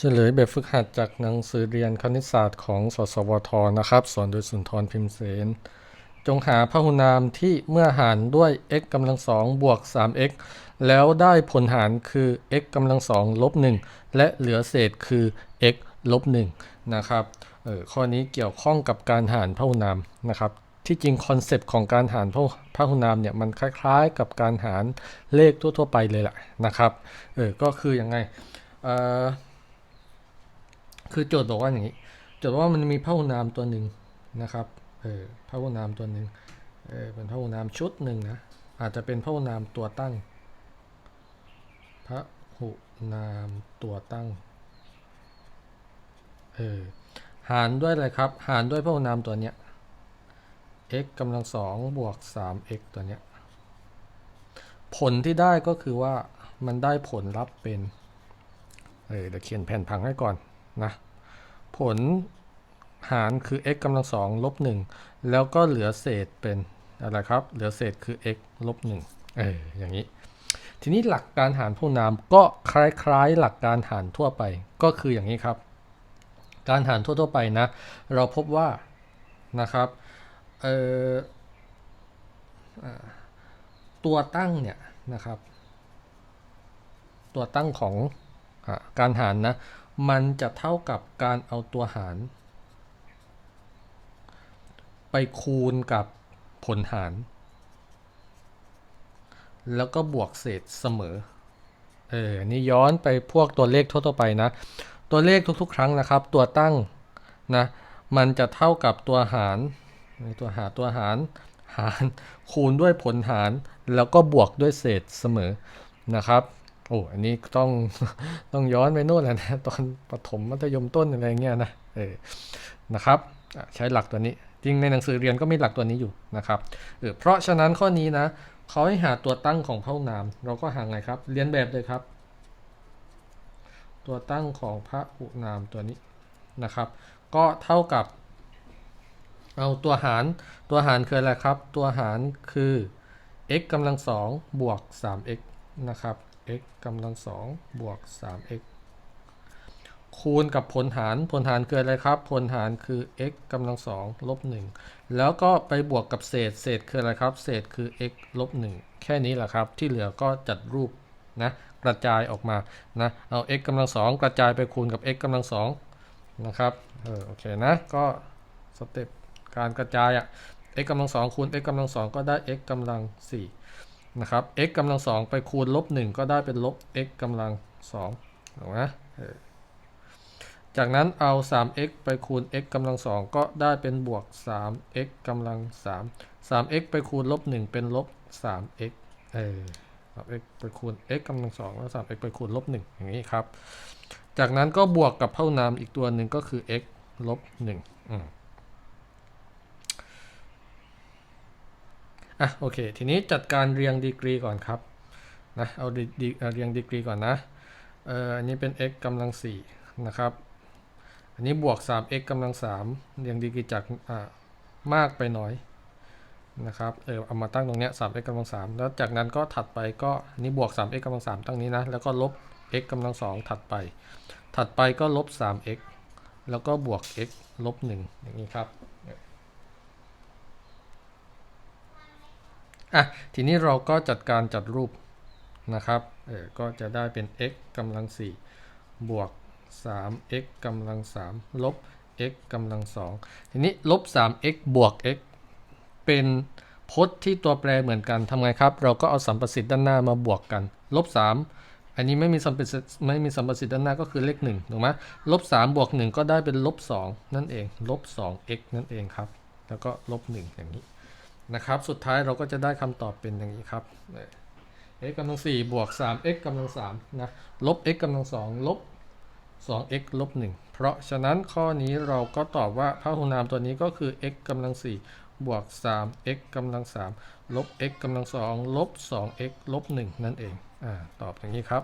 เฉลยแบบฝึกหัดจากหนังสือเรียนคณิตศาสตร์ของสสวทนะครับ สอนโดยสุนทรพิมพ์เสน จงหาพหุนามที่เมื่อหารด้วย x กำลังสองบวก 3x แล้วได้ผลหารคือ x กำลังสองลบ1และเหลือเศษคือ x ลบ1นะครับเออข้อนี้เกี่ยวข้องกับการหารพหุนามนะครับ ที่จริงคอนเซปต์ของการหารพหุพหุนามเนี่ยมันคล้ายๆ กับการหารเลขทั่วๆไปเลยแหละนะครับเออก็คือยังไงเอ่อ คือโจทย์บอกว่าอย่างนี้โจทย์ว่ามันมีพหุนามตัวหนึ่งนะครับเออพหุนามตัวหนึ่งเออเป็นพหุนามชุดหนึ่งนะอาจจะเป็นพหุนามตัวตั้งพหุนามตัวตั้งเออหารด้วยอะไรครับ หารด้วยพหุนามตัวเนี้ย x กำลังสองบวก 3x ตัวเนี้ยผลที่ได้ก็คือว่ามันได้ผลลัพธ์เป็น เออเดี๋ยวเขียนแผ่นพังให้ก่อน นะผลหารคือ x กำลังสองลบหนึ่งแล้วก็เหลือเศษเป็นอะไรครับ เหลือเศษคือ x ลบหนึ่งเอออย่างนี้ ทีนี้หลักการหารพหุนามก็คล้ายๆ หลักการหารทั่วไป ก็คืออย่างนี้ครับ การหารทั่วๆไปนะ เราพบว่านะครับเอ่อตัวตั้งเนี่ยนะครับ ตัวตั้งของอการหารนะ มันจะเท่ากับการเอาตัวหาร ไปคูณกับผลหาร แล้วก็บวกเศษเสมอ เออ นี่ย้อนไปพวกตัวเลขทั่วๆไปนะ ตัวเลขทุกๆ ครั้งนะครับ ตัวตั้งนะ มันจะเท่ากับตัวหาร ตัวหารตัวหาร หารคูณด้วยผลหาร แล้วก็บวกด้วยเศษเสมอนะครับ โอ้อันนี้ต้องต้องย้อนไปโน่นแหละนะตอนประถมมัธยมต้นอะไรเงี้ยนะเออนะครับใช้หลักตัวนี้ จริงในหนังสือเรียนก็มีหลักตัวนี้อยู่นะครับเออเพราะฉะนั้นข้อนี้นะเขาให้หาตัวตั้งของพหุนาม เราก็หาไงครับ เรียนแบบเลยครับ ตัวตั้งของพหุนามตัวนี้นะครับ ก็เท่ากับ เอาตัวหารตัวหารคืออะไรครับ ตัวหารคือ x กำลังสองบวก 3x นะครับ x กำลังสองบวก 3x คูณกับผลหารผลหารคืออะไรครับ ผลหารคือ x กำลังสองลบ1แล้วก็ไปบวกกับเศษ เศษคืออะไรครับ เศษคือ x ลบ1แค่นี้แหละครับ ที่เหลือก็จัดรูปนะกระจายออกมานะเอา x กำลังสองกระจายไปคูณกับ x กำลังสองนะครับเออโอเคนะก็สเต็ปการกระจายอะ x กำลังสองคูณ x กำลังสองก็ได้ x กำลังสี่ นะครับ x กำลังสองไปคูณลบหนึ่งก็ได้เป็นลบ x กำลังสองถูกไหมจากนั้นเอา 3x ไปคูณ x กำลังสองก็ได้เป็นบวก 3x กำลัง3 3x ไปคูณลบ1เป็นลบ 3x เออ 3x ไปคูณ x กำลังสองแล้ว 3x ไปคูณลบ1อย่างนี้ครับ จากนั้นก็บวกกับพหุนามอีกตัวหนึ่งก็คือ x ลบ1อืม อะโอเค ทีนี้จัดการเรียงดีกรีก่อนครับนะเอาดีเรียงดีกรีก่อนนะเอ่ออันนี้เป็น x กำลัง4นะครับ อันนี้บวก 3x กำลัง3เรียงดีกรีจากอ่ามากไปน่อยนะครับเออเอามาตั้งตรงเนี้ย 3x กำลัง3แล้วจากนั้นก็ถัดไปก็นนี้บวก 3x กำลัง3ตั้งนี้นะ แล้วก็ลบ x กำลัง2ถัดไป ถัดไปก็ลบ 3x แล้วก็บวก x ลบ1อย่างนี้ครับ อะทีนี้เราก็จัดการจัดรูปนะครับเออก็จะได้เป็น x กำลัง4บวก 3x กำลัง3ลบ x กำลัง2ทีนี้ลบ 3x บวก x เป็นพจน์ที่ตัวแปรเหมือนกันทำไงครับ เราก็เอาสัมประสิทธิ์ด้านหน้ามาบวกกันลบ 3 อันนี้ไม่มีสัมประสิทธิ์ไม่มีสัมประสิทธิ์ด้านหน้าก็คือเลข1ถูกไหมลบ3บวก 1 ก็ได้เป็นลบ2นั่นเองลบ 2x นั่นเองครับ แล้วก็ลบ 1 อย่างนี้ นะครับ สุดท้ายเราก็จะได้คำตอบเป็นอย่างนี้ครับ x กำลัง4บวก 3x กำลัง3นะลบ x กำลัง2ลบ 2x ลบ 1 เพราะฉะนั้นข้อนี้เราก็ตอบว่าพหุนามตัวนี้ก็คือ x กำลัง4บวก 3x กำลัง3ลบ x กำลัง2ลบ 2x ลบ 1 นั่นเอง อ่า ตอบอย่างนี้ครับ